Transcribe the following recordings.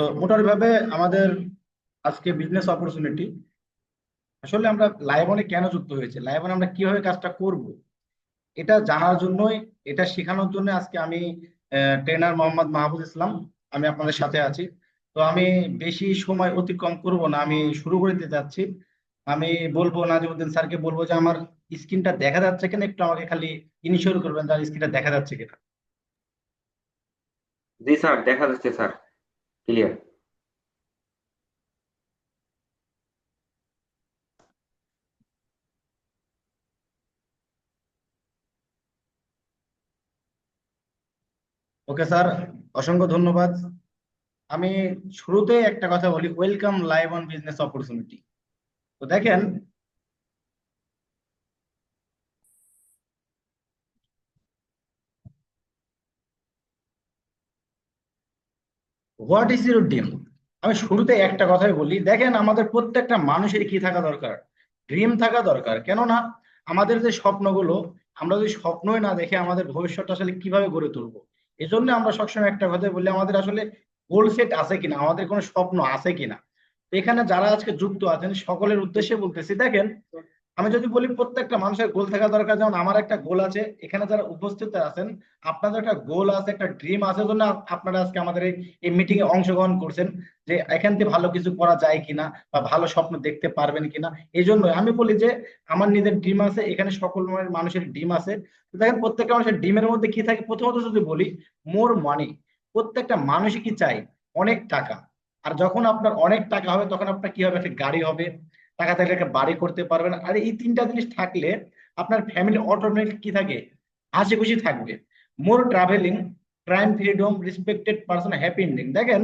তো মোটামুটিভাবে আমাদের আজকে বিজনেস অপরচুনিটি আসলে আমরা লাইবনে কেন যুক্ত হয়েছে? লাইবনে আমরা কীভাবে কাজটা করব? এটা জানার জন্যই, এটা শেখানোর জন্য আজকে আমি ট্রেনার মোহাম্মদ মাহবুব ইসলাম, আমি আপনাদের সাথে আছি। তো আমি বেশি সময় অতিক্রম করব না, আমি শুরু করে দিতে যাচ্ছি আমি বলব নাজিমুদ্দিন স্যারকে বলব যে আমার স্ক্রিনটা দেখা যাচ্ছে কিনা একটু আমাকে খালি ইনিশিওর করবেন যে স্ক্রিনটা দেখা যাচ্ছে কিনা। জি স্যার, দেখা যাচ্ছে স্যার। ক্লিয়ার ওকে স্যার অসংখ্য ধন্যবাদ। আমি শুরুতে একটা কথা বলি welcome live on business opportunity তো দেখেন হোয়াট ইজ ইউর ড্রিম আমি শুরুতে একটা কথাই বলি, দেখেন আমাদের প্রত্যেকটা মানুষের কি থাকা দরকার? ড্রিম থাকা দরকার। কেননা আমাদের যে স্বপ্নগুলো, আমরা যদি স্বপ্নই না দেখে আমাদের ভবিষ্যৎটা আসলে কীভাবে গড়ে তুলবো? এজন্য আমরা সবসময় একটা কথা বলি, আমাদের আসলে গোল সেট আছে কিনা, আমাদের কোনো স্বপ্ন আছে কিনা? এখানে যারা আজকে যুক্ত আছেন, সকলের উদ্দেশ্যে বলতেছি, দেখেন আমি যদি বলি প্রত্যেকটা মানুষের গোল থাকা দরকার, যেমন আমার একটা গোল আছে, এখানে যারা উপস্থিত আছেন, আপনাদের একটা গোল আছে, একটা ড্রিম আছে জন্য আপনারা আজকে আমাদের এই মিটিং এ অংশগ্রহণ করছেন, যে এখান থেকে ভালো কিছু করা যায় কিনা, বা ভালো স্বপ্ন দেখতে পারবেন কিনা, এই জন্য আমি বলি যে, আমার নিজের ড্রিম আছে, এখানে সকল মানুষের ড্রিম আছে। দেখেন, প্রত্যেকটা মানুষের ডিমের মধ্যে কি থাকে? প্রথমত যদি বলি মোর মানি প্রত্যেকটা মানুষই কি চাই অনেক টাকা। আর যখন আপনার অনেক টাকা হবে, তখন আপনার কি হবে? একটা গাড়ি হবে। টাকা থাকলে একটা বাড়ি করতে পারবেন। আর এই তিনটা জিনিস থাকলে আপনার ফ্যামিলি অটোমেটিক কি থাকে? হাসি খুশি থাকবে। More travelling crime freedom respected person happy ending দেখেন,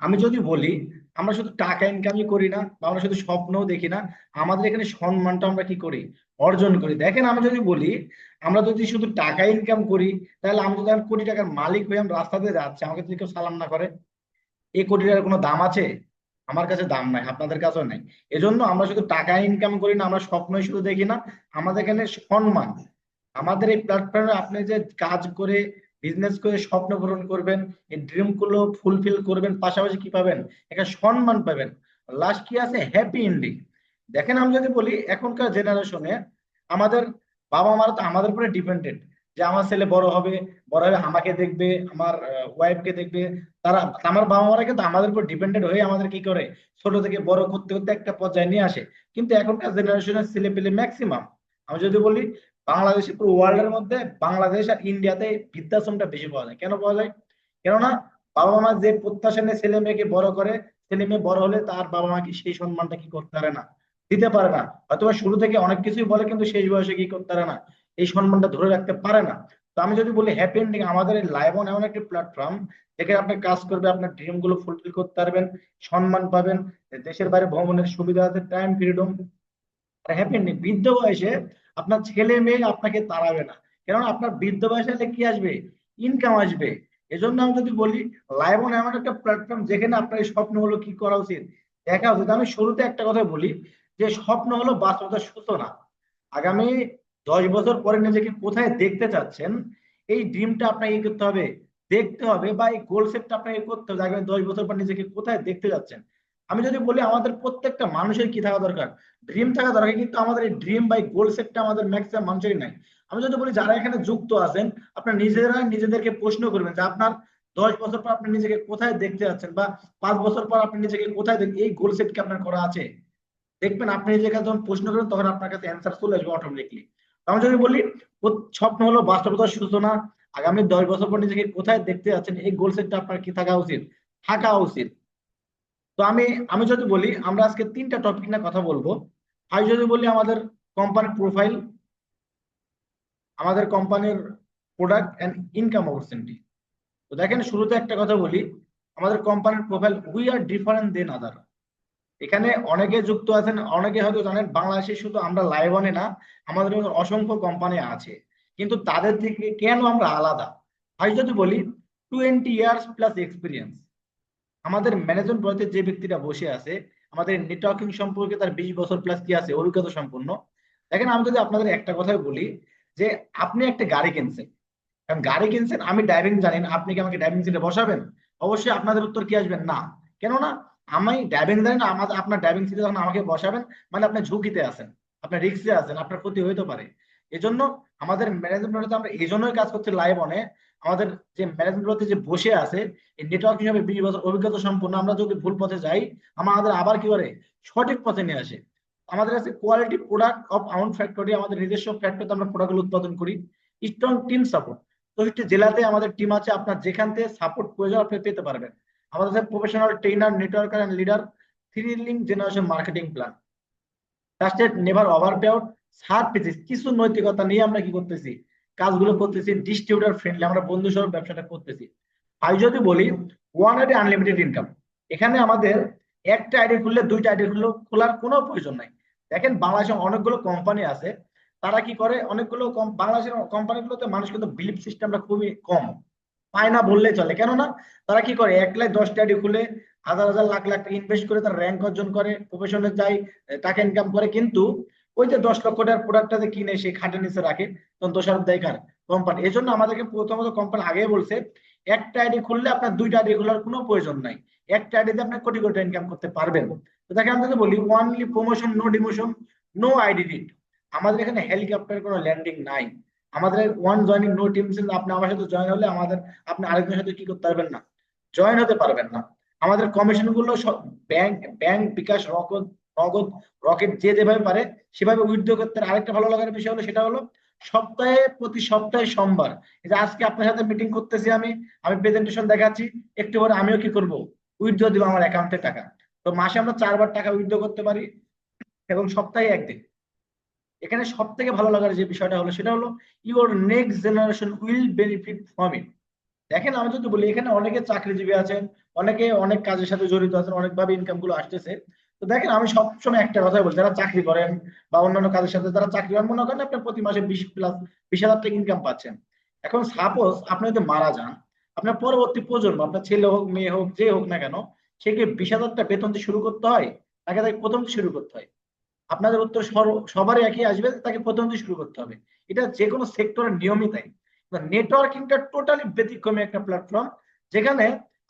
আমি যদি বলি, আমরা শুধু টাকা ইনকামই করি না, বা আমরা শুধু স্বপ্নও দেখি না, আমাদের এখানে সম্মানটা আমরা কি করি? অর্জন করি। দেখেন, আমি যদি বলি, আমরা যদি শুধু টাকা ইনকাম করি, তাহলে আমি যদি কোটি টাকার মালিক হয়ে আমি রাস্তাতে যাচ্ছি, আমাকে যদি কেউ সালাম না করে, এই কোটি টাকার কোনো দাম আছে? আমার কাছে দাম নাই, আপনাদের কাছেও নাই। এজন্য আমরা শুধু টাকা ইনকাম করি না, আমরা স্বপ্নই শুধু দেখি না, আমাদের এখানে সম্মান। আমাদের এই প্ল্যাটফর্মে আপনি যে কাজ করে বিজনেস করে স্বপ্ন পূরণ করবেন, এই ড্রিমগুলো ফুলফিল করবেন, পাশাপাশি কি পাবেন? একটা সম্মান পাবেন। লাস্ট কি আছে? হ্যাপি এন্ডিং দেখেন আমি যদি বলি, এখনকার জেনারেশনে আমাদের বাবা মারা তো আমাদের উপরে ডিপেন্ডেন্ট যে আমার ছেলে বড় হবে বড় হবে আমাকে দেখবে, আমার ওয়াইফকে দেখবে, তারা, আমার বাবা মারা কিন্তু আমাদের উপর ডিপেন্ডেন্ট হয়ে আমাদের কি করে? ছোট থেকে বড় করতে করতে একটা পর্যায়ে নিয়ে আসে। কিন্তু এখনকার জেনারেশনের ছেলে পেলে ম্যাক্সিমাম আমি যদি বলি বাংলাদেশে পুরো ওয়ার্ল্ড এর মধ্যে বাংলাদেশ আর ইন্ডিয়াতে বৃদ্ধাশ্রমটা বেশি পাওয়া যায়। কেন পাওয়া যায়? কেননা বাবা মা যে প্রত্যাশা নিয়ে ছেলে মেয়েকে বড় করে, ছেলে মেয়ে বড় হলে তার বাবা মা কি সেই সম্মানটা কি করতে পারে না? দিতে পারে না। হয়তো শুরু থেকে অনেক কিছুই বলে, কিন্তু শেষ বয়সে কি করতে পারে না? এই সম্মানটা ধরে রাখতে পারে না। তো আমি যদি বলি হ্যাপি এন্ডিং আমাদের এই লাইভন এমন একটি প্ল্যাটফর্ম যেখানে আপনি কাজ করবে, আপনার ড্রিমগুলো ফুলফিল করতে পারবেন, সম্মান পাবেন, দেশের বাইরে ভ্রমণের সুবিধা আছে টাইম ফ্রিডম হ্যাপি এন্ডিং বৃদ্ধ বয়সে আপনার ছেলে মেয়ে আপনাকে তাড়াবে না। কেননা আপনার বৃদ্ধ বয়সে হলে কি আসবে? ইনকাম আসবে। এজন্য আমি যদি বলি লাইভন এমন একটা প্ল্যাটফর্ম যেখানে আপনার এই স্বপ্নগুলো কি করা উচিত? দেখা উচিত। আমি শুরুতে একটা কথা বলি, যে স্বপ্ন হলো বাস্তবতার সূচনা আগামী দশ বছর পরে নিজেকে কোথায় দেখতে চাচ্ছেন, এই ড্রিমটা আপনাকে কি করতে হবে? দেখতে হবে বা এই গোল সেটটা আপনাকে করতে হবে? আগামী দশ বছর পর নিজেকে কোথায় দেখতে যাচ্ছেন আমি যদি বলি আমাদের প্রত্যেকটা মানুষের কি থাকা দরকার? ড্রিম থাকা দরকার, কিন্তু আমাদের এই ড্রিম বা গোল সেটটা আমাদের ম্যাক্সিমাম মানুষেরই নাই। আমি যদি বলি যারা এখানে যুক্ত আছেন, আপনার নিজেরা নিজেদেরকে প্রশ্ন করবেন যে আপনার দশ বছর পর আপনি নিজেকে কোথায় দেখতে যাচ্ছেন বা পাঁচ বছর পর আপনি নিজেকে কোথায় এই গোল সেট কি আপনার করা আছে? দেখবেন আপনি নিজেকে যখন প্রশ্ন করবেন তখন আপনার কাছে অ্যান্সার চলে আসবে অটোমেটিকলি আমি যদি বলি স্বপ্ন হলো বাস্তবতার সূচনা। আগামী দশ বছর পর নিজেকে কোথায় দেখতে যাচ্ছেন, এই গোল সেটটা আপনার কি থাকা উচিত? থাকা উচিত। তো আমি আমি যদি বলি, আমরা আজকে তিনটা টপিক নিয়ে কথা বলব। আমি যদি বলি আমাদের কোম্পানির প্রোফাইল আমাদের কোম্পানির প্রোডাক্ট অ্যান্ড ইনকাম অপরচুনিটি তো দেখেন, শুরুতে একটা কথা বলি, আমাদের কোম্পানির profile we are different than other এখানে অনেকে যুক্ত আছেন, অনেকে হয়তো জানেন বাংলাদেশে শুধু আমরা লাইভনে না, আমাদের অসংখ্য কোম্পানি আছে। কিন্তু তাদের থেকে কেন আমরা আলাদা? আমি যদি বলি টোয়েন্টি ইয়ার্স প্লাস এক্সপিরিয়েন্স আমাদের ম্যানেজমেন্ট বলতে যে ব্যক্তিটা বসে আছে, আমাদের নেটওয়ার্কিং সম্পর্কে তার বিশ বছর প্লাস কি আছে, অভিজ্ঞতা সম্পূর্ণ দেখেন, আমি যদি আপনাদের একটা কথাই বলি, যে আপনি একটা গাড়ি কিনছেন। কারণ গাড়ি কিনছেন, আমি ড্রাইভিং জানি আপনি কি আমাকে ড্রাইভিং সিটে বসাবেন? অবশ্যই আপনাদের উত্তর কি আসবেন না। কেননা আমি ড্রাইভিং না, আমাদের, আপনার ড্রাইভিং সিটে যখন আমাকে বসাবেন মানে আপনি ঝুঁকিতে আছেন আপনার রিক্সে আছেন, আপনার ক্ষতি হইতে পারে। এজন্য আমাদের ম্যানেজমেন্ট আমরা এই জন্যই কাজ করছি লাইভ অনে আমাদের যে ম্যানেজমেন্ট যে বসে আছে, এই নেটওয়ার্ক হিসাবে বিশ বছর অভিজ্ঞতা সম্পন্ন, আমরা যদি ভুল পথে যাই, আমাদের আবার কি করে? সঠিক পথে নিয়ে আসে। আমাদের আছে quality product of own factory আমাদের নিজস্ব ফ্যাক্টরিতে আমরা প্রোডাক্টগুলো উৎপাদন করি। স্ট্রং টিম সাপোর্ট চৌষট্টি জেলাতে আমাদের টিম আছে, আপনার যেখান থেকে সাপোর্ট প্রয়োজন, আপনি পেতে পারবেন। আমাদের কাছে professional trainer networker and leader three link generation marketing plan trusted never over pay out sir পেয়েছি। কিছু নৈতিকতা নিয়ে আমরা কি করতেছি? কাজগুলো করতেছি ডিস্ট্রিবিউটার ফ্রেন্ডলি আমরা বন্ধু সহ ব্যবসাটা করতেছি। আমি যদি বলি ওয়ান আইডি আনলিমিটেড ইনকাম এখানে আমাদের একটা আইডি খুললে দুইটা আইডি খুললে খোলার কোনো প্রয়োজন নাই। দেখেন, বাংলাদেশে অনেকগুলো কোম্পানি আছে। তারা কি করে? অনেকগুলো বাংলাদেশের কোম্পানিগুলোতে মানুষ কিন্তু বিলিভ সিস্টেমটা খুবই কম। পায় না বললে চলে। কেননা তারা কি করে? এক লাখ দশটা আইডি খুলে হাজার হাজার, লাখ লাখ ইনভেস্ট করে তার র্যাঙ্ক অর্জন করে প্রফেশনে যায় টাকা ইনকাম করে। কিন্তু ওই যে দশ লক্ষ টাকার প্রোডাক্টটা যে কিনে সে খাটের নিচে রাখে, তখন দোষারোপ দেয় কার? কোম্পানি এই জন্য আমাদেরকে প্রথমত কোম্পানি আগে বলছে, একটা আইডি খুললে আপনার দুইটা আইডি খোলার কোনো প্রয়োজন নাই। একটা আইডিতে আপনি কোটি কোটি ইনকাম করতে পারবেন। তো দেখেন আমি যদি বলি only promotion no demotion no ID need আমাদের এখানে হেলিকপ্টার কোনো ল্যান্ডিং নাই। আমাদের ওয়ান জয়নিং নো টিম আপনি আমার সাথে জয়েন হলে আমাদের, আপনি আরেকজনের সাথে কি করতে পারবেন না? জয়েন হতে পারবেন না। আমাদের কমিশনগুলো ব্যাংক ব্যাংক বিকাশ, নগদ নগদ রকেট যে যেভাবে পারে, সেভাবে উইথড্র করতে। আরেকটা ভালো লাগার বিষয় হলো, সেটা হলো সপ্তাহে, প্রতি সপ্তাহে সোমবার যে আজকে আপনার সাথে মিটিং করতেছি আমি আমি প্রেজেন্টেশন দেখাচ্ছি, একটু পরে আমিও কি করব? উইথড্র দিব আমার অ্যাকাউন্টে টাকা। তো মাসে আমরা চারবার টাকা উইথড্র করতে পারি, এবং সপ্তাহে একদিন। এখানে সব থেকে ভালো লাগার যে বিষয়টা হলো সেটা হলো your next generation will benefit from it দেখেন, আমি যদি বলি, এখানে অনেকে চাকরিজীবী আছেন, অনেকে অনেক কাজের সাথে জড়িত আছেন, অনেকভাবে ইনকামগুলো আসতেছে। তো দেখেন, আমি সবসময় একটা কথাই বলি, যারা চাকরি করেন বা অন্যান্য কাজের সাথে যারা চাকরি করেন, মনে করেন আপনি প্রতি মাসে বিশ প্লাস বিশ হাজার টাকা ইনকাম পাচ্ছেন। এখন সাপোজ আপনি যদি মারা যান, আপনার পরবর্তী প্রজন্ম, আপনার ছেলে হোক, মেয়ে হোক, যে হোক না কেন সেকে বিশ হাজার টাকা বেতন দিয়ে শুরু করতে হয়? তাকে তাকে প্রথম শুরু করতে হয়। আপনাদের উত্তর সবারই একই আসবে, তাকে প্রথম দিয়ে শুরু করতে হবে। এটা যে কোনো সেক্টরের নিয়মই তাই। নেটওয়ার্কিংটা টোটালি ব্যতিক্রমী একটা প্ল্যাটফর্ম যেখানে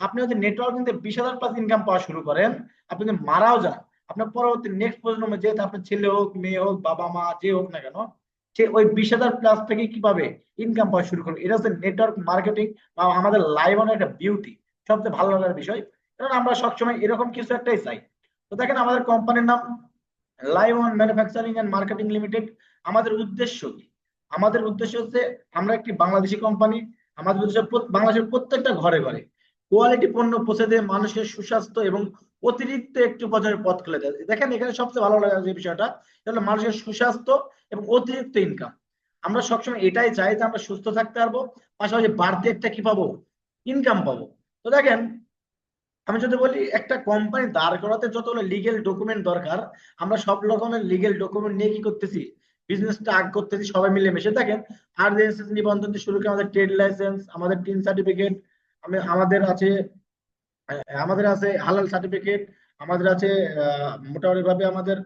আপনি যদি নেটওয়ার্কিং থেকে বিশ হাজার প্লাস ইনকাম পাওয়া শুরু করেন, আপনি যদি মারাও যান, আপনার পরবর্তী নেক্সট প্রজন্মে যেহেতু আপনার ছেলে হোক, মেয়ে হোক, বাবা মা, যে হোক না কেন, সে ওই বিশ হাজার প্লাস থেকে কি পাবে? ইনকাম পাওয়া শুরু করবে। এটা হচ্ছে নেটওয়ার্ক মার্কেটিং বা আমাদের লাইভ অন একটা বিউটি সবচেয়ে ভালো লাগার বিষয়। কারণ আমরা সবসময় এরকম কিছু একটাই চাই। তো দেখেন আমাদের কোম্পানির নাম live on manufacturing and marketing limited আমাদের উদ্দেশ্য কি? আমাদের উদ্দেশ্য হচ্ছে আমরা একটি বাংলাদেশি কোম্পানি আমাদের উদ্দেশ্য বাংলাদেশের প্রত্যেকটা ঘরে ঘরে কোয়ালিটি পণ্য পৌঁছে দিয়ে মানুষের সুস্বাস্থ্য এবং অতিরিক্ত একটু বছরের পথ খুলে দেয়। দেখেন এখানে সবচেয়ে ভালো লাগার যে বিষয়টা হলো মানুষের সুস্বাস্থ্য এবং অতিরিক্ত ইনকাম আমরা সবসময় এটাই চাই যে আমরা সুস্থ থাকতে পারব, পাশাপাশি বাড়তি একটা কি পাবো? ইনকাম পাবো। তো দেখেন আমি যদি বলি, একটা কোম্পানি দাঁড় করাতে যতগুলো লিগেল ডকুমেন্ট দরকার, আমরা সব রকমের লিগেল ডকুমেন্ট নিয়ে কি করতেছি? বিজনেসটা আগ করতেছি, সবাই মিলে মিশে দেখেন আর নিবন্ধন শুরু করে আমাদের ট্রেড লাইসেন্স আমাদের টিন সার্টিফিকেট আমাদের আছে আমাদের আছে হালাল সার্টিফিকেট আমাদের আছে মোটামুটি ভাবে আমাদের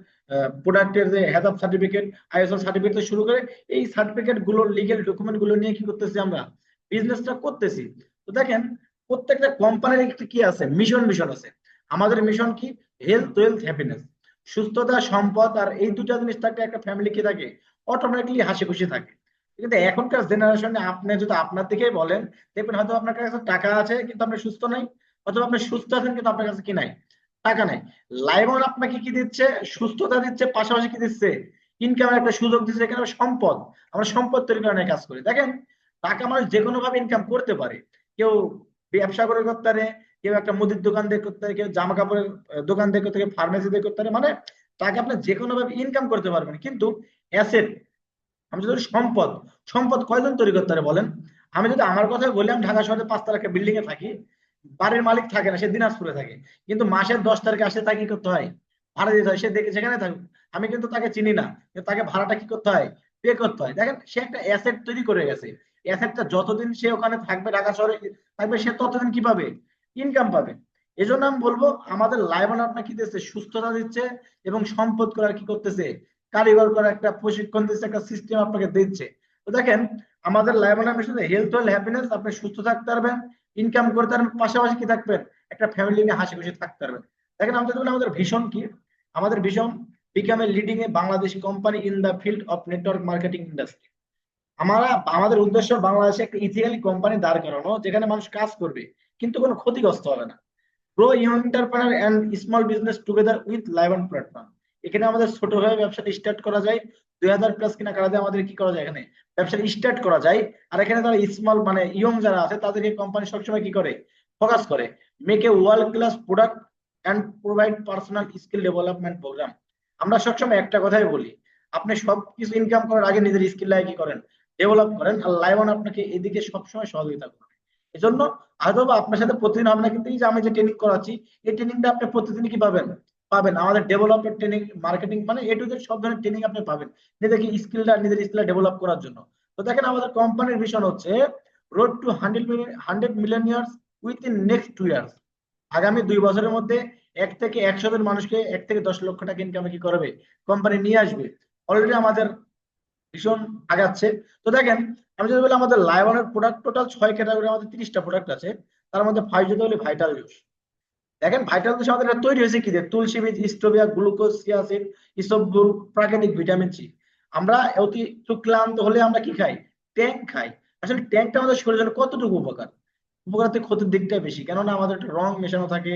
প্রোডাক্টের যে হেদাব সার্টিফিকেট আইএসও সার্টিফিকেট শুরু করে এই সার্টিফিকেটগুলো লিগেল ডকুমেন্টগুলো নিয়ে কি করতেছি আমরা? বিজনেসটা করতেছি। তো দেখেন প্রত্যেকটা কোম্পানির একটা কি আছে? মিশন মিশন আছে। আমাদের মিশন কি? হেলথ ওয়েলথ হ্যাপিনেস সুস্থতা, সম্পদ, আর এই দুটা জিনিস থাকলে একটা ফ্যামিলি কি থাকে? অটোমেটিকলি হাসি খুশি থাকে। কিন্তু এখনকার জেনারেশনে আপনি যদি আপনার দিকেই বলেন, দেখবেন হয়তো আপনার কাছে টাকা আছে, কিন্তু আপনি সুস্থ নাই, অথবা আপনি সুস্থ আছেন, কিন্তু আপনার কাছে কি নাই? টাকা নাই। লাইমন আপনাকে কি দিচ্ছে? সুস্থতা দিচ্ছে, পাশাপাশি কি দিচ্ছে? ইনকামের একটা সুযোগ দিচ্ছে, এখানে সম্পদ। আমরা সম্পদ তৈরি করার কাজ করি। দেখেন, টাকা মানুষ যে কোনো ভাবে ইনকাম করতে পারে। কেউ ব্যবসা করে করতে পারে কেউ একটা মুদির দোকান দিয়ে করতে পারে কেউ জামা কাপড়ের দোকান দিয়ে করতে পারে ফার্মেসি দিয়ে করতে পারে মানে টাকা আপনি যে কোনো ভাবে ইনকাম করতে পারবেন। কিন্তু অ্যাসেট আমি যদি সম্পদ সম্পদ কয়জন তৈরি করতে পারে বলেন? আমি যদি আমার কথা বলি, আমি ঢাকা শহরে পাঁচতলা একটা বিল্ডিং এ থাকি, বাড়ির মালিক থাকে না, সে দিনাজপুরে থাকে। কিন্তু মাসের দশ তারিখে আসলে তাকে করতে হয়? ভাড়া দিতে হয়, সে দেখে যেখানে থাকুক। আমি কিন্তু তাকে চিনি না তাকে ভাড়াটা কি করতে হয়? পে করতে হয়। দেখেন, সে একটা অ্যাসেট তৈরি করে গেছে। অ্যাসেটটা যতদিন সে ওখানে থাকবে, ঢাকা শহরে থাকবে, সে ততদিন কি পাবে? ইনকাম পাবে। এই জন্য আমি বলব, আমাদের লাইবন আপনার কি দিচ্ছে? সুস্থতা দিচ্ছে এবং সম্পদ করার কি করতেছে? কারিগর করার একটা, প্রশিক্ষণ দিচ্ছে, একটা সিস্টেম আপনাকে দিচ্ছে। তো দেখেন, আমাদের লাইবনের মিশনে হেলথ ওয়েল হ্যাপিনেস আপনি সুস্থ থাকতে পারবেন ইনকাম করতে পারবেন, পাশাপাশি কি থাকবেন? একটা ফ্যামিলি নিয়ে হাসি খুশি থাকতে পারবেন। দেখেন, আমাদের আমাদের ভীষণ কি? আমাদের vision become a leading a Bangladesh company in the field of network marketing industry আমরা, আমাদের উদ্দেশ্য বাংলাদেশে একটা ইথিক্যালি কোম্পানি দাঁড় করানো, যেখানে মানুষ কাজ করবে, কিন্তু কোনো ক্ষতিগ্রস্ত হবে না। Young entrepreneur and small business together with live on platform এখানে আমাদের ছোট ভাবে ব্যবসাটা স্টার্ট করা যায়, দুই হাজার প্লাস কিনা কারা দিয়ে আমাদের কি করা যায় এখানে? ব্যবসাটা স্টার্ট করা যায়, আর এখানে যারা স্মল মানে ইয়ং যারা আছে, তাদেরকে কোম্পানি সবসময় কি করে? ফোকাস করে। Make a world class product and provide personal skill development programme আমরা সবসময় একটা কথাই বলি, আপনি সব কিছু ইনকাম করার আগে নিজের স্কিল লাগে কি করেন? ডেভেলপ করেন, আর লাইভন আপনাকে এদিকে সবসময় সহযোগিতা করবে। এজন্য বা আপনার সাথে প্রতিদিন আমরা কিন্তু এই যে আমি যে ট্রেনিং করাচ্ছি, এই ট্রেনিংটা আপনি প্রতিদিন কি পাবেন? পাবেন। আমাদের ডেভেলপের ট্রেনিং মার্কেটিং মানে এ টু সব ধরনের ট্রেনিং আপনি পাবেন। নিজেকে স্কিলটা নিজের স্কিলটা ডেভেলপ করার জন্য। তো দেখেন আমাদের কোম্পানির ভিশন হচ্ছে road to hundred million hundred million years with in next two years আগামী দুই বছরের মধ্যে এক থেকে একশো জন মানুষকে এক থেকে দশ লক্ষ টাকা ইনকামে কি করবে? কোম্পানি নিয়ে আসবে। অলরেডি আমাদের ভীষণ আগাচ্ছে। তো দেখেন, আমি যদি বলি আমাদের লাইবনের প্রোডাক্ট টোটাল ছয় ক্যাটাগরি আমাদের তিরিশটা প্রোডাক্ট আছে, তার মধ্যে ফাইভ যদি বলি ভাইটাল জুস দেখেন ভাইটাল জুস আমাদের তৈরি হয়েছে কি? দিয়ে তুলসী বীজ স্টোবিয়া গ্লুকোজ সিয়াসিড ইসবগুল প্রাকৃতিক ভিটামিন সি আমরা অতি ক্লান্ত হলে আমরা কি খাই? ট্যাঙ্ক খাই। আসলে ট্যাঙ্কটা আমাদের শরীরের জন্য কতটুকু উপকার? উপকার থেকে ক্ষতির দিকটাই বেশি। কেননা আমাদের একটা রং মেশানো থাকে,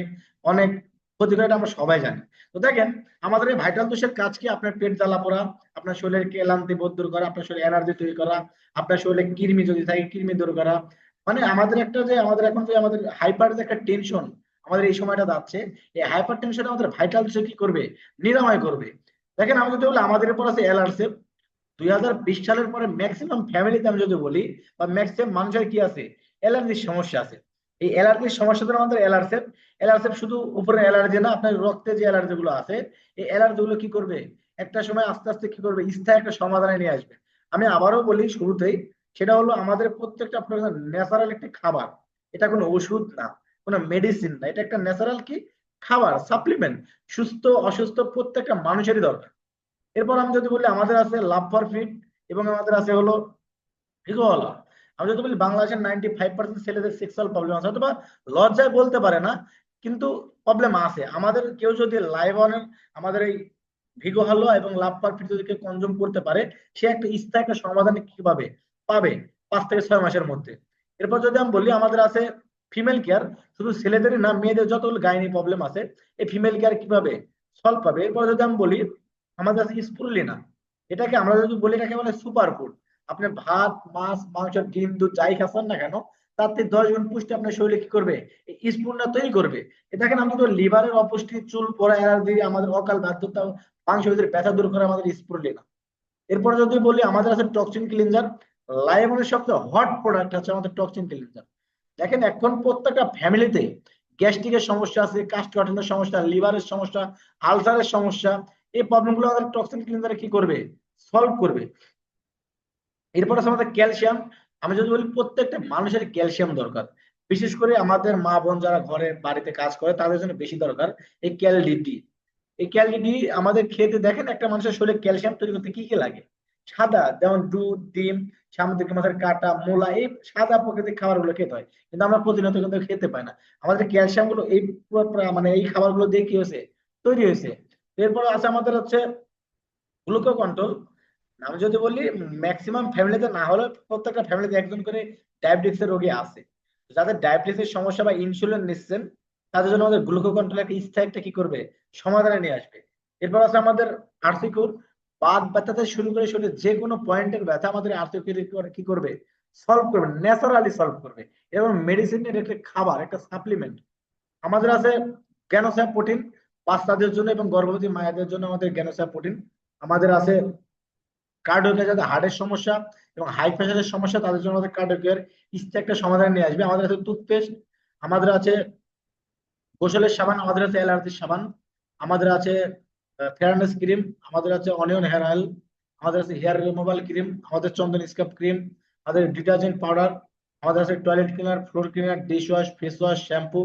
অনেক ক্ষতিকর এটা আমরা সবাই জানি। তো দেখেন, আমাদের এই ভাইটাল দোষের কাজ কি? আপনার পেট জ্বালা পড়া, আপনার শরীরের ক্লান্তি বোধ দূর করা, আপনার শরীরে এনার্জি তৈরি করা, আপনার শরীরে কৃমি যদি থাকে, কৃমি দূর করা। মানে আমাদের একটা যে, আমাদের এখন যে, আমাদের হাইপার যে একটা টেনশন আমাদের এই সময়টা যাচ্ছে, এই হাইপার টেনশন আমাদের ভাইটাল দোষে কি করবে? নিরাময় করবে। দেখেন আমি যদি বলি, আমাদের উপর আছে এলআরসেপ দুই হাজার বিশ সালের পরে ম্যাক্সিমাম ফ্যামিলিতে আমি যদি বলি, বা ম্যাক্সিমাম মানুষের কি আছে? অ্যালার্জির সমস্যা আছে। এই অ্যালার্জির সমস্যা ধরে আমাদের অ্যালার্সেপ অ্যালার্সেপ শুধু উপরে অ্যালার্জি না, আপনার রক্তে যে অ্যালার্জি গুলো আছে, এই অ্যালার্জি গুলো কি করবে? একটা সময় আস্তে আস্তে কি করবে? স্থায়ী একটা সমাধানে নিয়ে আসবে। আমি আবারও বলি শুরুতেই, সেটা হলো আমাদের প্রত্যেকটা আপনার ন্যাচারাল একটি খাবার। এটা কোনো ওষুধ না, কোনো মেডিসিন না, এটা একটা ন্যাচারাল কি? খাবার সাপ্লিমেন্ট সুস্থ, অসুস্থ প্রত্যেকটা মানুষেরই দরকার। এরপর আমি যদি বলি, আমাদের আছে লাভ ফর ফিট এবং আমাদের আছে হলো ভিগোয়ালা আমি যদি বলি বাংলাদেশের নাইনটি ফাইভ পার্সেন্ট ছেলেদের সেক্সুয়াল প্রবলেম আছে। অথবা লজ্জায় বলতে পারে না, কিন্তু প্রবলেম আছে। আমাদের কেউ যদি লাইভ অনের আমাদের এই ভিগো হালুয়া এবং লাভ পারফিট যদি কেউ কনজিউম করতে পারে, সে একটা স্থায়ী একটা সমাধান কীভাবে পাবে পাঁচ থেকে ছয় মাসের মধ্যে? এরপর যদি আমি বলি, আমাদের আছে ফিমেল কেয়ার শুধু ছেলেদেরই না, মেয়েদের যতগুলো গাইনি প্রবলেম আছে, এই ফিমেল কেয়ার কীভাবে সলভ পাবে? এরপর যদি আমি বলি, আমাদের আছে স্পুরুলিনা এটাকে আমরা যদি বলি, এটাকে বলে সুপার ফুড আপনি ভাত, মাছ, মাংস, ডিম, দুধ যাই খাচ্ছেন না কেন, তার থেকে দশ গুণ পুষ্টি আপনার শরীরে কি করবে? স্পুনটা তৈরি করবে। দেখেন আমাদের লিভারের অপুষ্টি, চুল পড়া, অ্যালার্জি, আমাদের অকাল বাধ্যতা মাংস ভিতরে ব্যথা দূর করে আমাদের স্পুরুলিনা এরপর যদি বলি, আমাদের আছে টক্সিন ক্লিনজার। লাইমনের সবচেয়ে হট প্রোডাক্ট হচ্ছে আমাদের টক্সিন ক্লিনজার। দেখেন এখন প্রত্যেকটা ফ্যামিলিতে গ্যাস্ট্রিকের সমস্যা আছে কাস্ট কাস্টকাঠিনের সমস্যা, লিভারের সমস্যা, আলসারের সমস্যা, এই প্রবলেমগুলো আমাদের টক্সিন ক্লিনজারে কি করবে? সলভ করবে। এরপর আছে আমাদের ক্যালসিয়াম। আমি যদি বলি প্রত্যেকটা মানুষের ক্যালসিয়াম দরকার। বিশেষ করে আমাদের মা বোন যারা ঘরে বাড়িতে কাজ করে, তাদের জন্য বেশি দরকার এই ক্যালডিটি এই ক্যালডিটি আমাদের খেতে দেখেন একটা মানুষের শরীরে ক্যালসিয়াম তৈরি করতে কি কি লাগে? সাদা, যেমন দুধ, ডিম, সামুদ্রিক মাছের কাটা, মূলা, এই সাদা প্রকৃতিক খাবারগুলো খেতে হয়। কিন্তু আমরা প্রতিনিয়ত কিন্তু খেতে পাই না। আমাদের ক্যালসিয়ামগুলো এই মানে এই খাবারগুলো দিয়ে কি হয়েছে? তৈরি হয়েছে। এরপর আছে আমাদের হচ্ছে গ্লুকো কন্ট্রোল আমি যদি বলি ম্যাক্সিমাম ফ্যামিলিতে না হলে প্রত্যেকটা ফ্যামিলিতে একজন করে ডায়াবেটিক্স এর রোগী আছে। যাদের ডায়াবেটিস এর সমস্যা বা ইনসুলিন নিচ্ছেন, তাদের জন্য আমাদের গ্লুকো কন্ট্রোল একটা স্থায়ী একটা কি করবে? সমাধানে নিয়ে আসবে। এরপর আছে আমাদের আর্থিকুর বাদ ব্যথা থেকে শুরু করে শরীরে যে কোনো পয়েন্টের ব্যথা আমাদের আর্থিকুর কি করবে? সলভ করবে ন্যাচারালি সলভ করবে। এবং মেডিসিনের একটা খাবার, একটা সাপ্লিমেন্ট আমাদের আছে গ্যানোস্যাপ প্রোটিন বাচ্চাদের জন্য এবং গর্ভবতী মায়েদের জন্য আমাদের গ্যানোস্যাপ প্রোটিন আমাদের আছে কার্ডিওকেয়ার যাদের হার্টের সমস্যা এবং হাই প্রেশারের সমস্যা, তাদের জন্য আমাদের কার্ডিওকেয়ার ইস্তে একটা সমাধান নিয়ে আসবে। আমাদের আছে টুথপেস্ট আমাদের আছে গোসলের সাবান, আমাদের আছে অ্যালার্জির সাবান, আমাদের আছে ফেয়ারনেস ক্রিম আমাদের আছে অনিয়ন হেয়ার অয়েল আমাদের আছে হেয়ার রিমুভাল ক্রিম আমাদের চন্দন স্কাপ ক্রিম আমাদের ডিটারজেন্ট পাউডার আমাদের আছে toilet cleaner floor cleaner dish wash face wash shampoo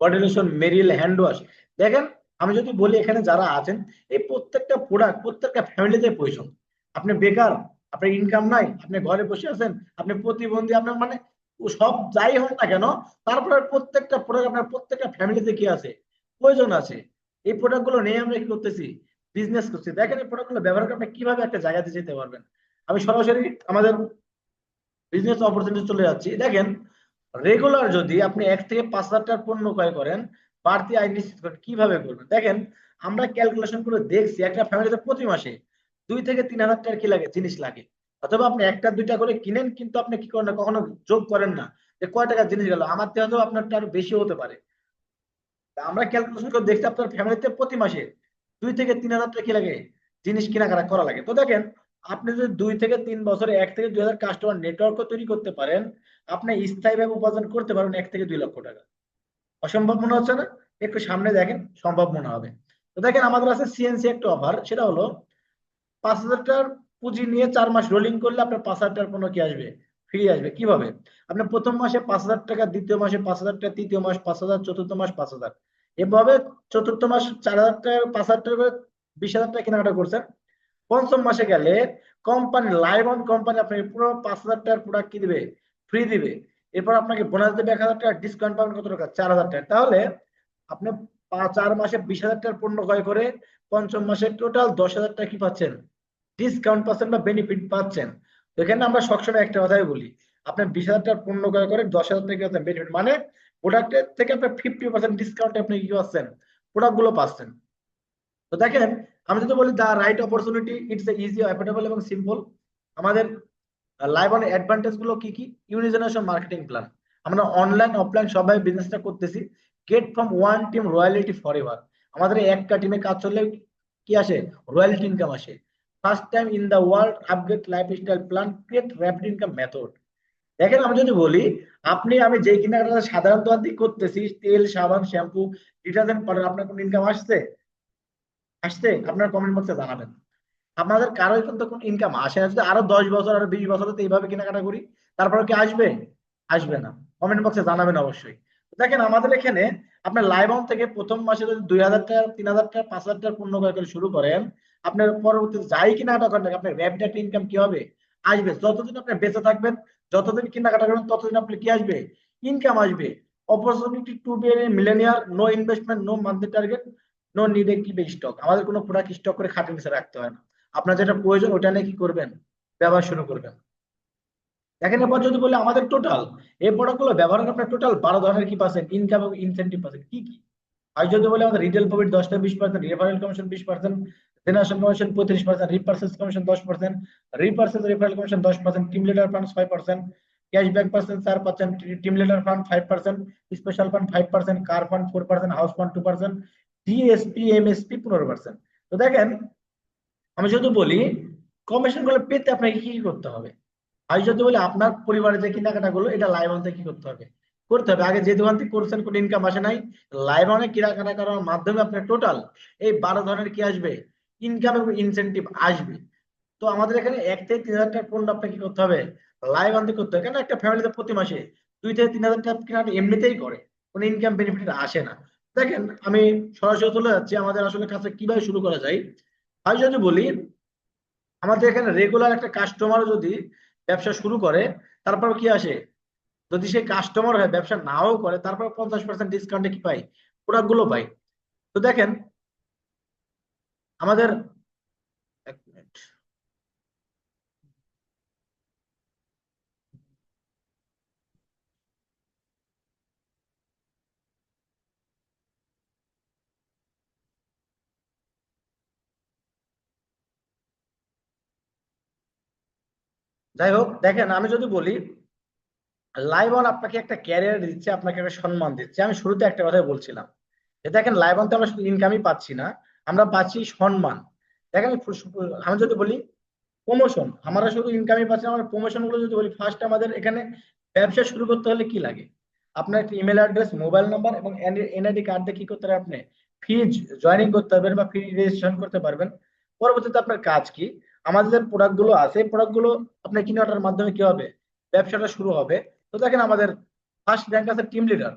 body lotion Meril hand wash দেখেন, আমি যদি বলি এখানে যারা আছেন, এই প্রত্যেকটা প্রোডাক্ট প্রত্যেকটা ফ্যামিলিতে প্রয়োজন। আপনি বেকার, আপনার ইনকাম নাই, আপনি ঘরে বসে আছেন, আপনি প্রতিবন্ধী, আপনার মানে সব যাই হোক না কেন, তারপরে প্রত্যেকটা প্রোডাক্ট আপনার প্রত্যেকটা ফ্যামিলিতে কি আছে? প্রয়োজন আছে। এই প্রোডাক্টগুলো নিয়ে আমরা কি করতেছি? বিজনেস করছি। দেখেন এই প্রোডাক্টগুলো ব্যবহার করে আপনি কীভাবে একটা জায়গাতে যেতে পারবেন? আমি সরাসরি আমাদের বিজনেস অপরচুনিটি চলে যাচ্ছি। দেখেন রেগুলার যদি আপনি এক থেকে পাঁচ হাজার টাকার পণ্য ক্রয় করেন, বাড়তি আয় নিশ্চিত করেন, কীভাবে করবেন? দেখেন, আমরা ক্যালকুলেশন করে দেখছি একটা ফ্যামিলিতে প্রতি মাসে দুই থেকে তিন হাজার টাকার কি লাগে? জিনিস লাগে। অথবা আপনি একটা, দুইটা করে কিনেন, কিন্তু আপনি কি করেন কখনো যোগ করেন না যে কয় টাকার জিনিস গেল? আমার থেকে হয়তো আপনারটা আরও বেশি হতে পারে। আমরা ক্যালকুলেশন করে দেখছি আপনার ফ্যামিলিতে প্রতি মাসে দুই থেকে তিন হাজার টাকা কি লাগে? জিনিস কেনাকাটা করা লাগে। তো দেখেন, আপনি যদি দুই থেকে তিন বছরে এক থেকে দুই হাজার কাস্টমার নেটওয়ার্ক তৈরি করতে পারেন, আপনি স্থায়ীভাবে উপার্জন করতে পারেন এক থেকে দুই লক্ষ টাকা। অসম্ভব মনে হচ্ছে না? একটু সামনে দেখেন, সম্ভব মনে হবে। তো দেখেন, আমাদের আছে সিএনসি একটা অফার সেটা হলো পাঁচ হাজার টাকার পুঁজি নিয়ে চার মাস রোলিং করলে আপনার পাঁচ হাজার টাকার পণ্য কি আসবে? ফ্রি আসবে। কীভাবে? আপনি প্রথম মাসে পাঁচ হাজার টাকা, দ্বিতীয় মাসে পাঁচ হাজার টাকা, তৃতীয় মাস পাঁচ হাজার, চতুর্থ মাস পাঁচ হাজার। এভাবে চতুর্থ মাস চার হাজার টাকা, পাঁচ হাজার টাকা বিশ হাজার টাকা কেনাকাটা করছেন। পঞ্চম মাসে গেলে কোম্পানি লাইভ অন কোম্পানি আপনাকে পুরো পাঁচ হাজার টাকার প্রোডাক্ট কি দিবে? ফ্রি দিবে। এরপর আপনাকে বোনাস দেবে এক হাজার টাকা ডিসকাউন্ট পাবেন কত টাকা? চার হাজার টাকা। তাহলে আপনি চার মাসে বিশ হাজার টাকার পণ্য ক্রয় করে পঞ্চম মাসে টোটাল দশ হাজার টাকা কি পাচ্ছেন? ডিসকাউন্ট পাচ্ছেন বা বেনিফিট পাচ্ছেন। তো এখানে আমরা সবসময় একটা কথাই বলি, আপনি বিশ হাজার টাকার পণ্য ক্রয় করে দশ হাজার টাকা পাচ্ছেন বেনিফিট মানে প্রোডাক্টের থেকে আপনি ফিফটি পার্সেন্ট ডিসকাউন্ট আপনি কি পাচ্ছেন প্রোডাক্টগুলো পাচ্ছেন। তো দেখেন, আমি যদি বলি the right opportunity it's easy affordable এবং সিম্পল আমাদের লাইভ অন অ্যাডভান্টেজগুলো কি কি? ইউনিজেনারেশন মার্কেটিং প্ল্যান আমরা অনলাইন অফলাইন সবাই বিজনেসটা করতেছি get from one team royalty forever আমাদের একটা টিমে কাজ চললে কি আসে? রয়্যালিটি ইনকাম আসে। First time in the world upgrade lifestyle plan create rapid income method দেখেন, আমি যদি বলি, আপনি, আমি যে কেনাকাটা সাধারণত করতেছি, তেল, সাবান, শ্যাম্পু, ডিটারজেন্ট পাউডার আপনার কোনো ইনকাম আসছে? আসছে। আপনার কমেন্ট বক্সে জানাবেন। আপনাদের কারোই কিন্তু কোনো ইনকাম আসে না। যদি আরও দশ বছর, আরও বিশ বছর তো এইভাবে কেনাকাটা করি তারপরে কি আসবে? আসবে না। কমেন্ট বক্সে জানাবেন অবশ্যই। দেখেন, আমাদের এখানে আপনার লাইভ থেকে প্রথম মাসে যদি দুই হাজার টাকা, তিন হাজার টাকা, পাঁচ হাজার টাকা পূর্ণ করে শুরু করেন আপনার পরবর্তীতে যাই কেনাকাটা করেন, আপনার র্যাপিড ইনকাম কি হবে? আসবে। যতদিন আপনি বেঁচে থাকবেন, যতদিন কেনাকাটা করবেন ততদিন আপনি কি আসবে? ইনকাম আসবে। Opportunity to be millionaire no investment no monthly target no need keep stock আমাদের কোনো প্রোডাক্ট স্টক করে খাটের নিচে রাখতে হয় না। আপনার যেটা প্রয়োজন, ওটা নিয়ে কি করবেন? ব্যবহার শুরু করবেন। দেখেন, এরপর যদি বলি আমাদের টোটাল এই প্রোডাক্টগুলো ব্যবহার করে আপনার টোটাল বারো ধরনের কি পার্সেন্ট ইনকাম এবং ইনসেন্টিভ পাচ্ছেন কি কি? আর যদি বলি আমাদের রিটেল প্রফিট দশটা বিশ পার্সেন্ট রেফারেল কমিশন বিশ পার্সেন্ট জেনারেশন কমিশন পঁয়ত্রিশ পার্সেন্ট রিপার্সেস কমিশন দশ পার্সেন্ট রিপার্সেস রেফারেল কমিশন দশ percent team leader fund five percent cashback percent চার percent team leader fund five percent special fund five percent car fund four percent house fund two percent DSP MSP পনেরো percent তো দেখেন, আমি যদি বলি কমিশনগুলো পেতে আপনাকে কি করতে হবে? আমি যদি বলি, আপনার পরিবারে যে কেনাকাটা গুলো এটা লাইভ অন কি করতে হবে? করতে হবে। আগে যে দোকান থেকে করছেন, কোনো ইনকাম আসে নাই। লাইভ অনে কেনাকাটা করার মাধ্যমে আপনার টোটাল এই বারো ধরনের কি আসবে? ইনকাম এবং ইনসেন্টিভ আসবে। তো আমাদের এখানে এক থেকে তিন হাজার টাকার পণ্য আপনাকে করতে হবে। লাইভ আনতে করতে হবে। কেন একটা ফ্যামিলিতে প্রতি মাসে দুই থেকে তিন হাজার টাকা কেনাকাটা এমনিতেই করে। কোনো ইনকাম বেনিফিট আসে না। দেখেন, আমি সরাসরি চলে যাচ্ছি। আমাদের আসলে কাছে কীভাবে শুরু করা যায়? আমি যদি বলি, আমাদের এখানে রেগুলার একটা কাস্টমার যদি ব্যবসা শুরু করে, তারপর কি আসে? যদি সে কাস্টমার হয়, ব্যবসা নাও করে, তারপর পঞ্চাশ পার্সেন্ট ডিসকাউন্টে কি পাই প্রোডাক্টগুলো পাই তো দেখেন আমাদের এক মিনিট। যাই হোক, দেখেন, আমি যদি বলি লাইভ অন আপনাকে একটা ক্যারিয়ার দিচ্ছে, আপনাকে একটা সম্মান দিচ্ছে। আমি শুরুতে একটা কথাই বলছিলাম যে, দেখেন লাইভ অন তো আমরা ইনকামই পাচ্ছি না আমরা পাচ্ছি সম্মান। দেখেন ফু- আমি যদি বলি প্রমোশন আমরা শুধু ইনকামই পাচ্ছি আমরা প্রমোশনগুলো যদি বলি ফার্স্ট আমাদের এখানে ব্যবসা শুরু করতে হলে কি লাগে? আপনার একটা ইমেল অ্যাড্রেস মোবাইল নাম্বার এবং এনআইডি কার্ড দিয়ে কি করতে হবে আপনি? ফি জয়েনিং করতে পারবেন বা ফি রেজিস্ট্রেশন করতে পারবেন। পরবর্তীতে আপনার কাজ কি? আমাদের যে প্রোডাক্টগুলো আছে প্রোডাক্টগুলো আপনার কেনাকাটার মাধ্যমে কি হবে? ব্যবসাটা শুরু হবে। তো দেখেন, আমাদের ফার্স্ট র্যাঙ্ক আছে টিম লিডার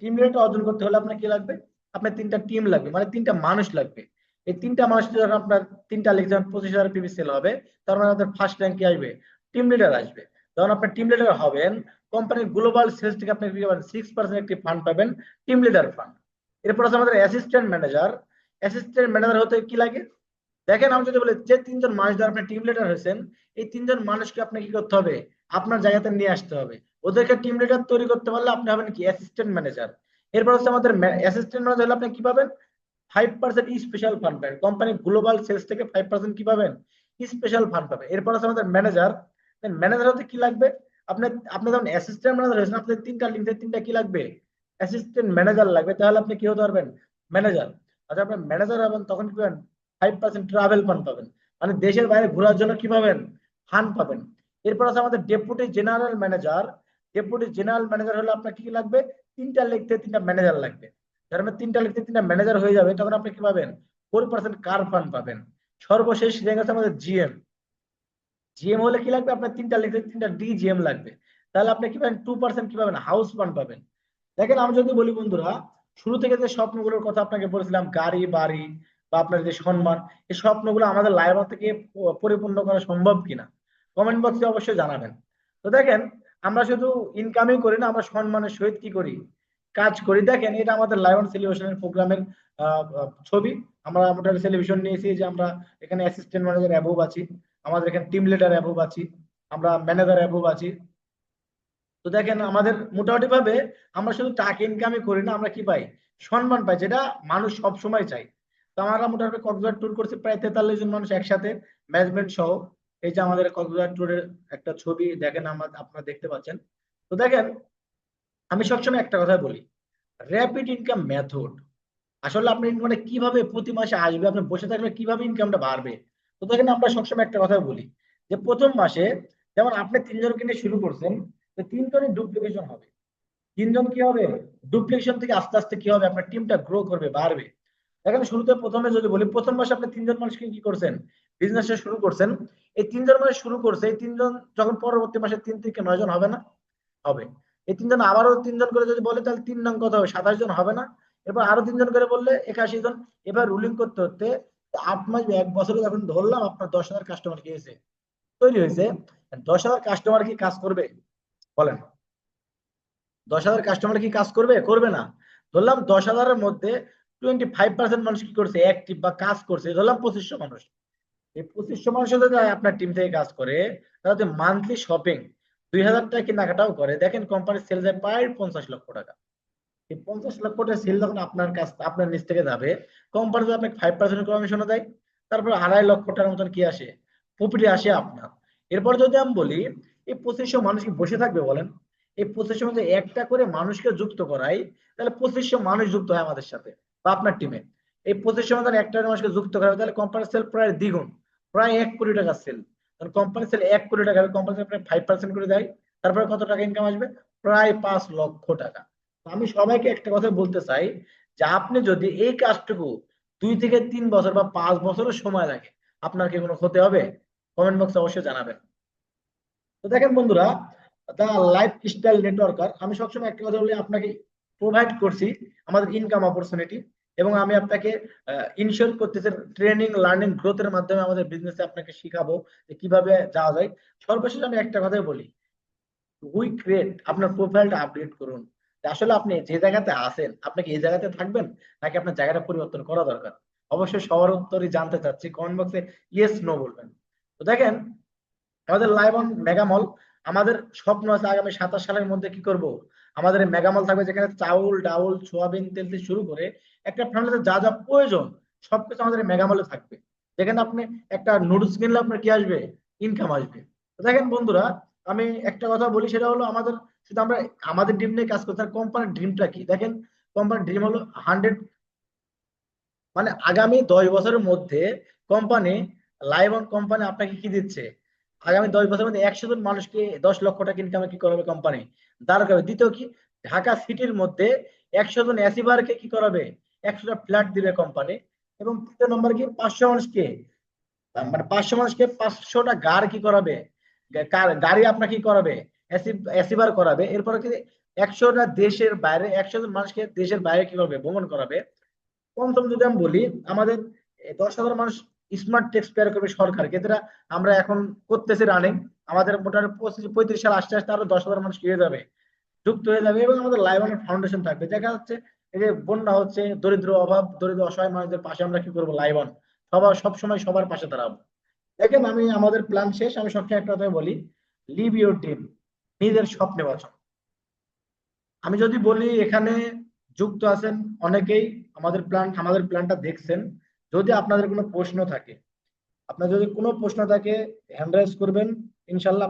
টিম লিডারটা অর্জন করতে হলে আপনার কি লাগবে? আপনার তিনটা টিম লাগবে মানে তিনটা মানুষ লাগবে। এই তিনটা মানুষ যখন আপনার তিনটা যখন পঁচিশ হাজার পিবি সেল হবে তার মানে আমাদের ফার্স্ট র্যাঙ্কে আসবে? টিম লিডার আসবে। যখন আপনি টিম লিডার হবেন কোম্পানির গ্লোবাল সেলস থেকে আপনি সিক্স পার্সেন্ট একটি ফান্ড পাবেন টিম লিডার ফান্ড এরপর আছে আমাদের অ্যাসিস্ট্যান্ট ম্যানেজার অ্যাসিস্ট্যান্ট ম্যানেজার হতে কি লাগে? দেখেন, আমি যদি বলি যে তিনজন মানুষ দ্বারা আপনি টিম লিডার হয়েছেন, এই তিনজন মানুষকে আপনি কি করতে হবে? আপনার জায়গাতে নিয়ে আসতে হবে। ওদেরকে টিম লিডার তৈরি করতে পারলে আপনি হবেন কি? অ্যাসিস্ট্যান্ট ম্যানেজার এরপর হচ্ছে আমাদের অ্যাসিস্ট্যান্ট ম্যানেজার হলে আপনি কি পাবেন? ফাইভ পার্সেন্ট স্পেশাল ফান্ড পাবেন। কোম্পানি গ্লোবাল সেলস থেকে ফাইভ পার্সেন্ট কি পাবেন? স্পেশাল ফান্ড পাবেন। এরপর আছে আমাদের ম্যানেজার ম্যানেজার হতে কি লাগবে? আপনার আপনি যখন অ্যাসিস্ট্যান্ট ম্যানেজার হয়েছেন আপনাদের তিনটা লিঙ্কে তিনটা কি লাগবে? অ্যাসিস্ট্যান্ট ম্যানেজার লাগবে। তাহলে আপনি কি হতে পারবেন? ম্যানেজার আচ্ছা আপনার ম্যানেজার হবেন, তখন কি পাবেন? ফাইভ পার্সেন্ট ট্রাভেল ফান্ড পাবেন। মানে দেশের বাইরে ঘোরার জন্য কি পাবেন? ফান্ড পাবেন। এরপর আছে আমাদের deputy general manager deputy general manager হলে আপনার কি লাগবে? তিনটা লিখতে তিনটা ম্যানেজার লাগবে। যার মানে তিনটা লিখতে তিনটা ম্যানেজার হয়ে যাবে, তখন আপনি কি পাবেন? ফোর পার্সেন্ট কার ফান্ড পাবেন। সর্বশেষ জায়গা আছে আমাদের জিএম জিএম হলে কি লাগবে? আপনার তিনটা লিখতে তিনটা ডিজিএম লাগবে। তাহলে আপনি কি পাবেন? টু পার্সেন্ট কি পাবেন? হাউস ফান্ড পাবেন। দেখেন, আমি যদি বলি বন্ধুরা, শুরু থেকে যে স্বপ্নগুলোর কথা আপনাকে বলেছিলাম, গাড়ি, বাড়ি বা আপনার যে সম্মান, এই স্বপ্নগুলো আমাদের লাইভ থেকে পরিপূর্ণ করা সম্ভব কিনা? কমেন্ট বক্সে অবশ্যই জানাবেন। তো দেখেন আমরা শুধু ইনকামই করি না, আমরা সম্মানের সহিত কি করি? কাজ করি। দেখেন, এটা আমাদের লাইভ সেলিব্রেশনের প্রোগ্রামের ছবি। আমরা মোটামুটি সেলিব্রেশন নিয়েছি যে আমরা এখানে অ্যাসিস্ট্যান্ট ম্যানেজার অ্যাবোভ আছি, আমাদের এখানে টিম লিডার অ্যাবোভ আছি, আমরা ম্যানেজার অ্যাবোভ আছি। তো দেখেন, আমাদের মোটামুটি ভাবে আমরা শুধু টাকা ইনকামই করি না, আমরা কি পাই? সম্মান পাই, যেটা মানুষ সব সময় চাই তো আমরা মোটামুটি কক্সবাজার ট্যুর করছি, প্রায় তেতাল্লিশ জন মানুষ একসাথে ম্যানেজমেন্ট সহ। এই যে আমাদের কক্সবাজার ট্যুরের একটা ছবি দেখেন আমরা, আপনারা দেখতে পাচ্ছেন। তো দেখেন, আমি সবসময় একটা কথা বলি র্যাপিড ইনকাম মেথড আসলে আপনি মানে কীভাবে প্রতি মাসে আসবে, আপনি বসে থাকলে কীভাবে ইনকামটা বাড়বে? তো দেখেন, আমরা সবসময় একটা কথা বলি যে প্রথম মাসে যেমন আপনি তিনজন কিনে শুরু করছেন, তো তিনজনই ডুপ্লিকেশন হবে। তিনজন কি হবে? ডুপ্লিকেশন থেকে আস্তে আস্তে কি হবে? আপনার টিমটা গ্রো করবে, বাড়বে। দেখেন, শুরুতে প্রথমে যদি বলি, প্রথম মাসে আপনি তিনজন মানুষকে কি করছেন? বিজনেসটা শুরু করছেন। এই তিনজন মানুষ শুরু করছে, এই তিনজন যখন পরবর্তী মাসে তিন থেকে নয় জন হবে না? হবে। এই তিনজন আবারও তিনজন করে যদি বলে, তাহলে তিন নং কত হবে? সাতাশ জন হবে না? এবার আরও তিনজন করে বললে, একাশি জন। এবার রুলিং করতে করতে আট মাস এক বছরে যখন ধরলাম, আপনার দশ হাজার কাস্টমার কি তৈরি হয়েছে। দশ হাজার কাস্টমার কি কাজ করবে? বলেন। দশ হাজার কাস্টমার কি কাজ করবে? করবে না। ধরলাম দশ হাজারের মধ্যে টোয়েন্টি ফাইভ পার্সেন্ট মানুষ কি করছে? অ্যাক্টিভ বা কাজ করছে। ধরলাম পঁচিশশো মানুষ। এই পঁচিশশো মানুষ যদি আপনার টিম থেকে কাজ করে তাহলে মান্থলি শপিং দুই হাজার টাকা কেনাকাটাও করে, দেখেন কোম্পানির সেল যায় প্রায় পঞ্চাশ লক্ষ টাকা। এই পঞ্চাশ লক্ষ টাকা সেল যখন আপনার কাছ, আপনার নিচ থেকে যাবে কোম্পানি যদি আপনাকে ফাইভ পার্সেন্ট কমিশনও দেয়, তারপর আড়াই লক্ষ টাকার মতন কি আসে? প্রফিট আসে আপনার। এরপর যদি আমি বলি, এই পঁচিশশো মানুষ কি বসে থাকবে বলেন? এই পঁচিশশো মধ্যে একটা করে মানুষকে যুক্ত করাই, তাহলে পঁচিশশো মানুষ যুক্ত হয় আমাদের সাথে বা আপনার টিমে এই পঁচিশশো মধ্যে একটা মানুষকে যুক্ত করা হবে, তাহলে কোম্পানির সেল প্রায় দ্বিগুণ, প্রায় এক কোটি টাকা সেল কারণ কোম্পানি সেল এক কোটি টাকা হবে কোম্পানি সেল প্রায় ফাইভ পার্সেন্ট করে দেয়। তারপরে কত টাকা ইনকাম আসবে? প্রায় পাঁচ লক্ষ টাকা। আমি সবাইকে একটা কথা বলতে চাই যে আপনি যদি এই কাজটুকু দুই থেকে তিন বছর বা পাঁচ বছরের সময় লাগে, আপনার কি কোনো ক্ষতি হবে? কমেন্ট বক্সে অবশ্যই জানাবেন। তো দেখেন বন্ধুরা, দা লাইফ স্টাইল নেটওয়ার্কার, আমি সবসময় একটা কথা বলি, আপনাকে প্রোভাইড করছি আমাদের ইনকাম অপরচুনিটি এবং আমি আপনাকে ইনশিওর করতেছি ট্রেনিং লার্নিং গ্রোথের মাধ্যমে আমাদের বিজনেসে আপনাকে শিখাবো যে কীভাবে যাওয়া যায়। সর্বশেষ আমি একটা কথাই বলি উই ক্রিয়েট আপনার প্রোফাইলটা আপডেট করুন। আসলে আপনি যে জায়গাতে আছেন, আপনি কি এই জায়গাতে থাকবেন? নাকি আপনার জায়গাটা পরিবর্তন করা দরকার? অবশ্যই সবার উত্তরই জানতে চাচ্ছি কমেন্ট বক্সে ইয়েস নো বলবেন। তো দেখেন, আমাদের লাইভ অন মেগামল আমাদের স্বপ্ন আছে আগামী সাতাশ সালের মধ্যে কি করব? আমাদের মেগামল থাকবে যেখানে চাউল, ডাউল, সোয়াবিন, তেল থেকে শুরু করে একটা ফ্যামিলিতে যা যা প্রয়োজন সবকিছু আমাদের মেগামলে থাকবে। যেখানে আপনি একটা নুডলস কিনলে আপনার কি আসবে? ইনকাম আসবে। দেখেন বন্ধুরা, আমি একটা কথা বলি, সেটা হলো আমাদের, শুধু আমরা, আমাদের ড্রিম নিয়ে কাজ করতে কোম্পানির ড্রিমটা কি? দেখেন কোম্পানির ড্রিম হলো হান্ড্রেড মানে আগামী দশ বছরের মধ্যে কোম্পানি লাইভ অন কোম্পানি আপনাকে কি দিচ্ছে? আগামী দশ বছরের মধ্যে একশো জন মানুষকে দশ লক্ষ টাকা ইনকামে কি করাবে কোম্পানি দাঁড় করাবে দ্বিতীয় কি? ঢাকা সিটির মধ্যে একশো জন এসিবারকে কি করাবে? একশোটা ফ্ল্যাট দিবে কোম্পানি এবং তৃতীয় নম্বর কি? পাঁচশো মানুষকে। মানে পাঁচশো মানুষকে পাঁচশোটা গাড় কি করাবে? কার- গাড়ি আপনাকে কি করাবে? এসিবার করাবে। এরপরে কি? একশোটা দেশের বাইরে, একশো জন মানুষকে দেশের বাইরে কি করবে? ভ্রমণ করাবে। পঞ্চম যদি আমি বলি, আমাদের দশ হাজার মানুষ স্মার্ট ট্যাক্স পেয়ার করবে সরকার। যেটা আমরা এখন করতেছি রানিং আমাদের মোটামুটি পঁচিশ, পঁয়ত্রিশ সাল আসতে আসতে আরও দশ হাজার মানুষ হয়ে যাবে। যুক্ত হয়ে যাবে এবং আমাদের লাইবান ফাউন্ডেশন থাকবে। দেখা যাচ্ছে এই যে বন্যা হচ্ছে, দরিদ্র অভাব, দরিদ্র অসহায় মানুষদের পাশে আমরা কি করব লাইবান সবার সবসময় সবার পাশে দাঁড়াবো। দেখেন আমি আমাদের প্ল্যান শেষ। আমি সবসময় একটা কথা বলি লিভ ইউর ড্রিম নিজের স্বপ্নে বাঁচো। আমি যদি বলি এখানে যুক্ত আছেন অনেকেই, আমাদের প্ল্যান আমাদের প্ল্যানটা দেখছেন। যদি আপনাদের কোনো প্রশ্ন থাকে আপনার যদি কোনো প্রশ্ন থাকে হ্যান্ড রাইজ করবেন ইনশাল্লাহ